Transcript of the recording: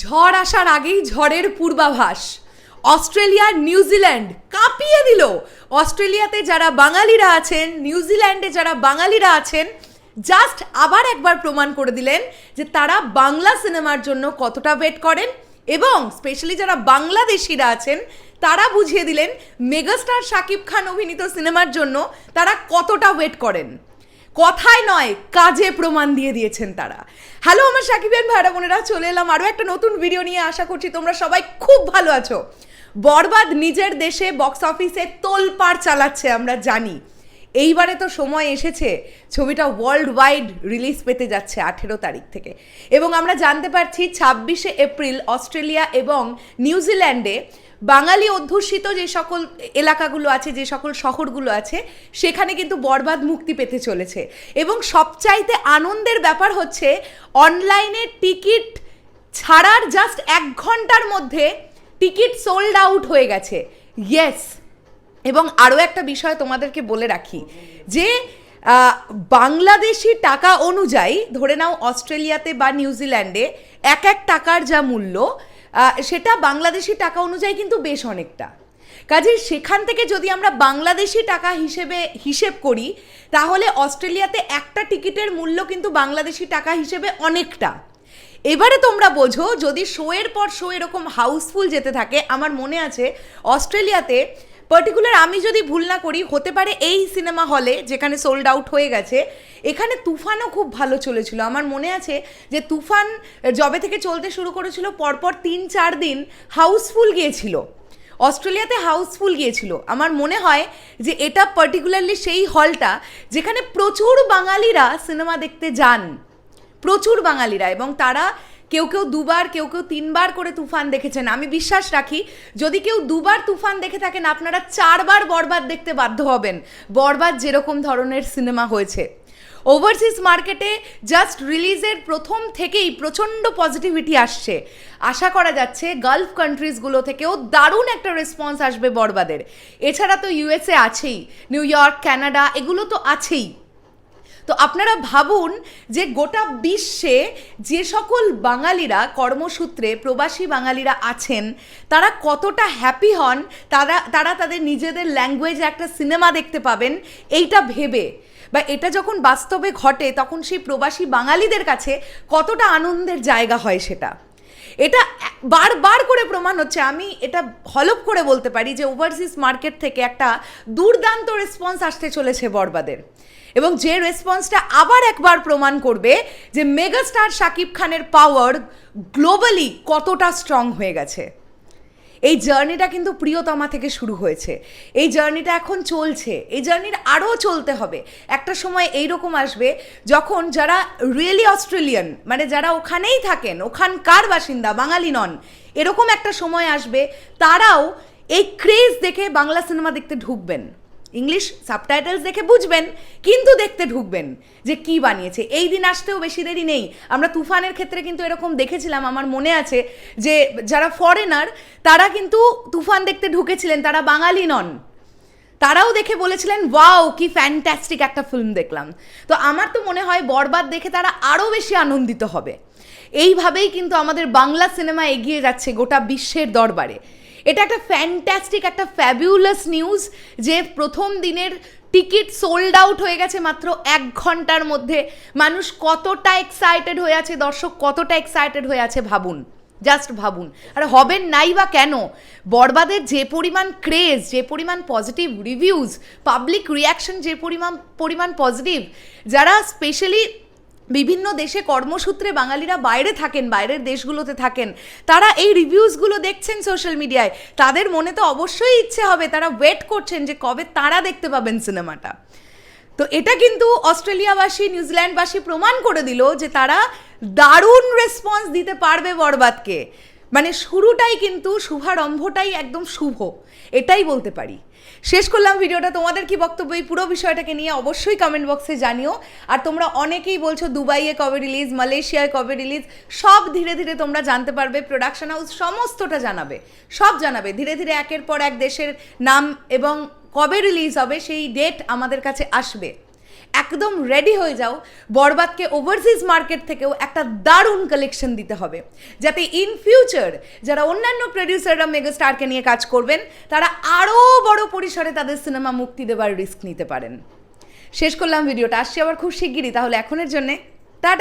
ঝড় আসার আগেই ঝড়ের পূর্বাভাস। অস্ট্রেলিয়া নিউজিল্যান্ড কাঁপিয়ে দিল। অস্ট্রেলিয়াতে যারা বাঙালিরা আছেন নিউজিল্যান্ডে যারা বাঙালিরা আছেন, জাস্ট আবার একবার প্রমাণ করে দিলেন যে তারা বাংলা সিনেমার জন্য কতটা ওয়েট করেন এবং স্পেশালি যারা বাংলাদেশিরা আছেন, তারা বুঝিয়ে দিলেন মেগাস্টার শাকিব খান অভিনীত সিনেমার জন্য তারা কতটা ওয়েট করেন। কথায় নয়, কাজে প্রমাণ দিয়ে দিয়েছেন তারা। হ্যালো আমার সাকিবেন ভাইরা, বোনেরা, চলে এলাম আরও একটা নতুন ভিডিও নিয়ে। আশা করছি তোমরা সবাই খুব ভালো আছো। বরবাদ নিজের দেশে বক্স অফিসে তোলপাড় চালাচ্ছে, আমরা জানি। এইবারে তো সময় এসেছে, ছবিটা ওয়ার্ল্ড ওয়াইড রিলিজ পেতে যাচ্ছে আঠেরো তারিখ থেকে। এবং আমরা জানতে পারছি ছাব্বিশে এপ্রিল অস্ট্রেলিয়া এবং নিউজিল্যান্ডে বাঙালি অধ্যুষিত যে সকল এলাকাগুলো আছে, যে সকল শহরগুলো আছে, সেখানে কিন্তু বরবাদ মুক্তি পেতে চলেছে। এবং সবচাইতে আনন্দের ব্যাপার হচ্ছে অনলাইনে টিকিট ছাড়ার জাস্ট এক ঘণ্টার মধ্যে টিকিট সোল্ড আউট হয়ে গেছে। ইয়েস এবং আরও একটা বিষয় তোমাদেরকে বলে রাখি, যে বাংলাদেশি টাকা অনুযায়ী ধরে নাও অস্ট্রেলিয়াতে বা নিউজিল্যান্ডে এক এক টাকার যা মূল্য সেটা বাংলাদেশি টাকা অনুযায়ী কিন্তু বেশ অনেকটা। কাজে সেখান থেকে যদি আমরা বাংলাদেশি টাকা হিসেবে হিসেব করি, তাহলে অস্ট্রেলিয়াতে একটা টিকিটের মূল্য কিন্তু বাংলাদেশি টাকা হিসেবে অনেকটা। এবারে তোমরা বোঝো, যদি শোয়ের পর শো এরকম হাউসফুল যেতে থাকে, আমার মনে আছে অস্ট্রেলিয়াতে পার্টিকুলার আমি যদি ভুল না করি, হতে পারে এই সিনেমা হলে যেখানে সোল্ড আউট হয়ে গেছে, এখানে তুফানও খুব ভালো চলেছিল। আমার মনে আছে যে তুফান জবে থেকে চলতে শুরু করেছিল, পরপর তিন চার দিন হাউসফুল গিয়েছিল। অস্ট্রেলিয়াতে হাউসফুল গিয়েছিল। আমার মনে হয় যে এটা পার্টিকুলারলি সেই হলটা যেখানে প্রচুর বাঙালিরা সিনেমা দেখতে যান। প্রচুর বাঙালিরা এবং তারা কেউ কেউ দুবার, কেউ কেউ তিনবার করে তুফান দেখেছেন। আমি বিশ্বাস রাখি, যদি কেউ দুবার তুফান দেখে থাকেন, আপনারা চারবার বরবাদ দেখতে বাধ্য হবেন। বরবাদ যেরকম ধরনের সিনেমা হয়েছে। ওভারসিজ মার্কেটে জাস্ট রিলিজের প্রথম থেকেই প্রচণ্ড পজিটিভিটি আসছে। আশা করা যাচ্ছে গালফ কান্ট্রিজগুলো থেকেও দারুণ একটা রেসপন্স আসবে বরবাদের। এছাড়া তো ইউএসএ আছেই নিউ ইয়র্ক কানাডা এগুলো তো আছেই। তো আপনারা ভাবুন যে গোটা বিশ্বে যে সকল বাঙালিরা কর্মসূত্রে, প্রবাসী বাঙালিরা আছেন, তারা কতটা হ্যাপি হন, তারা তারা তাদের নিজেদের ল্যাঙ্গুয়েজে একটা সিনেমা দেখতে পাবেন, এইটা ভেবে। বা এটা যখন বাস্তবে ঘটে, তখন সেই প্রবাসী বাঙালিদের কাছে কতটা আনন্দের জায়গা হয় সেটা। এটা বারবার করে প্রমাণ হচ্ছে, আমি এটা হলপ করে বলতে পারি যে ওভারসিজ মার্কেট থেকে একটা দুর্দান্ত রেসপন্স আসতে চলেছে বরবাদের। এবং যে রেসপন্সটা আবার একবার প্রমাণ করবে যে মেগাস্টার শাকিব খানের পাওয়ার গ্লোবালি কতটা স্ট্রং হয়ে গেছে। এই জার্নিটা কিন্তু প্রিয়তমা থেকে শুরু হয়েছে। এই জার্নিটা এখন চলছে। এই জার্নির আরও চলতে হবে। একটা সময় এইরকম আসবে যখন যারা রিয়েলি অস্ট্রেলিয়ান মানে যারা ওখানেই থাকেন, ওখানকার বাসিন্দা, বাঙালি নন, এরকম একটা সময় আসবে, তারাও এই ক্রেজ দেখে বাংলা সিনেমা দেখতে ঢুকবেন। ইংলিশ সাবটাইটেলস দেখে বুঝবেন, কিন্তু দেখতে ঢুকবেন যে কি বানিয়েছে। এই দিন আসতেও বেশি দেরি নেই। আমরা তুফানের ক্ষেত্রে কিন্তু এরকম দেখেছিলাম, আমার মনে আছে যে যারা ফরেনার তারা কিন্তু তুফান দেখতে ঢুকেছিলেন, তারা বাঙালি নন। তারাও দেখে বলেছিলেন ওয়াও কি ফ্যান্টাস্টিক একটা ফিল্ম দেখলাম। তো আমার তো মনে হয় বরবাদ দেখে তারা আরও বেশি আনন্দিত হবে। এইভাবেই কিন্তু আমাদের বাংলা সিনেমা এগিয়ে যাচ্ছে গোটা বিশ্বের দরবারে। এটা একটা ফ্যান্টাস্টিক একটা ফ্যাবিউলাস নিউজ যে প্রথম দিনের টিকিট সোল্ড আউট হয়ে গেছে মাত্র এক ঘণ্টার মধ্যে। মানুষ কতটা এক্সাইটেড হয়ে আছে, দর্শক কতটা এক্সাইটেড হয়ে আছে ভাবুন জাস্ট ভাবুন। আর হবেন নাই বা কেন? বরবাদের যে পরিমাণ ক্রেজ যে পরিমাণ পজিটিভ রিভিউজ পাবলিক রিয়াকশন যে পরিমাণ পরিমাণ পজিটিভ যারা স্পেশালি বিভিন্ন দেশে কর্মসূত্রে বাঙালিরা বাইরে থাকেন, বাইরের দেশগুলোতে থাকেন। তারা এই রিভিউজগুলো দেখছেন সোশ্যাল মিডিয়ায়। তাদের মনে তো অবশ্যই ইচ্ছে হবে, তারা ওয়েট করছেন যে কবে তারা দেখতে পাবেন সিনেমাটা। তো এটা কিন্তু অস্ট্রেলিয়াবাসী, নিউজিল্যান্ডবাসী প্রমাণ করে দিল যে তারা দারুণ রেসপন্স দিতে পারবে বরবাদকে। মানে শুরুটাই কিন্তু শুভারম্ভটাই একদম শুভ, এটাই বলতে পারি। শেষ করলাম ভিডিওটা, তোমাদের কি বক্তব্য? এই পুরো বিষয়টাকে নিয়ে অবশ্যই কমেন্ট বক্সে জানিও। আর তোমরা অনেকেই বলছো দুবাইয়ে কবে রিলিজ মালয়েশিয়ায় কবে রিলিজ সব ধীরে ধীরে তোমরা জানতে পারবে প্রোডাকশন হাউস সমস্তটা জানাবে, সব জানাবে। ধীরে ধীরে একের পর এক দেশের নাম এবং কবে রিলিজ হবে, সেই ডেট আমাদের কাছে আসবে। একদম রেডি হয়ে যাও। বরবাদকে ওভারসিজ মার্কেট থেকেও একটা দারুণ কালেকশন দিতে হবে। যাতে ইন ফিউচার যারা অন্যান্য প্রডিউসাররা মেগাস্টারকে নিয়ে কাজ করবেন, তারা আরও বড় পরিসরে তাদের সিনেমা মুক্তি দেবার রিস্ক নিতে পারেন। শেষ করলাম ভিডিওটা। আসছি আবার খুব শিগগিরই, তাহলে এখনের জন্যে। টাটা!